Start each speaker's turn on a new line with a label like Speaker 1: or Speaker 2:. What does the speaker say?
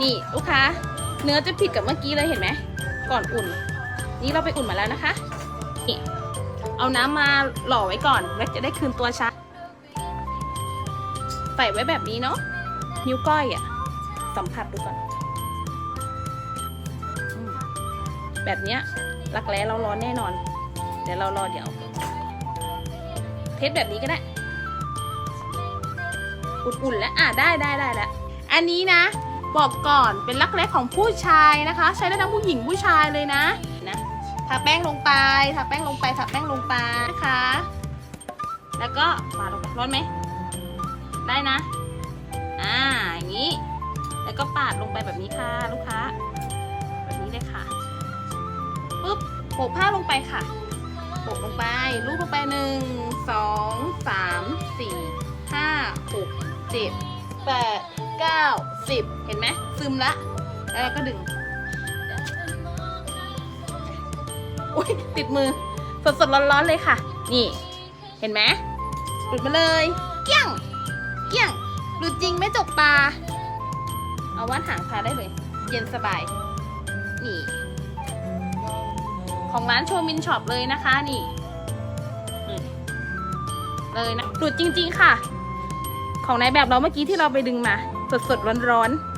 Speaker 1: นี่ลูกค้า เนื้อจะผิดกับเมื่อกี้เลยเห็นไหม ก่อนอุ่น นี่เราไปอุ่นมาแล้วนะคะนี่เอาน้ำมาหล่อไว้ก่อนแล้วจะได้คืนตัวชัดใส่ไว้แบบนี้เนาะนิ้วก้อยอะ่ะสัมผัสดูก่อนอแบบเนี้ยรักแร้เราร้อนแน่นอน เดี๋ยวเรารอเดี๋ยว เทสแบบนี้ก็ได้ อุ่นๆแล้วอะได้ได้ได้แล้วอันนี้นะ บอกก่อนเป็นรักแร้ของผู้ชายนะคะ ใช้ได้ทั้งผู้หญิงผู้ชายเลยนะนะทาแป้งลงไปทาแป้งลงไปทาแป้งลงไปนะคะ แล้วก็ปาดลงไปร้อนไหมได้นะอ่าอย่างนี้ แล้วก็ปาดลงไปแบบนี้ค่ะลูกค้า แบบนี้เลยค่ะปุ๊บโปะผ้าลงไปค่ะโปะลงไปรูปลงไปหนึ่งสองสามสี่ห้าหกเจ็ด แปดเก้าสิบเห็นไหมซึมละแล้วเราก็ดึงอุ้ยติดมือ สดสดๆร้อนๆเลยค่ะ นี่ เห็นไหมหลุดมาเลย เกี้ยง เกี้ยงหลุดจริงไม่จกตา เอาว่านหางทาได้เลย เย็นสบาย นี่ ของร้านโชมินช็อปเลยนะคะ นี่เลยนะหลุดจริง ๆ ค่ะ ของนายแบบเราเมื่อกี้ที่เราไปดึงมา สดๆร้อนๆ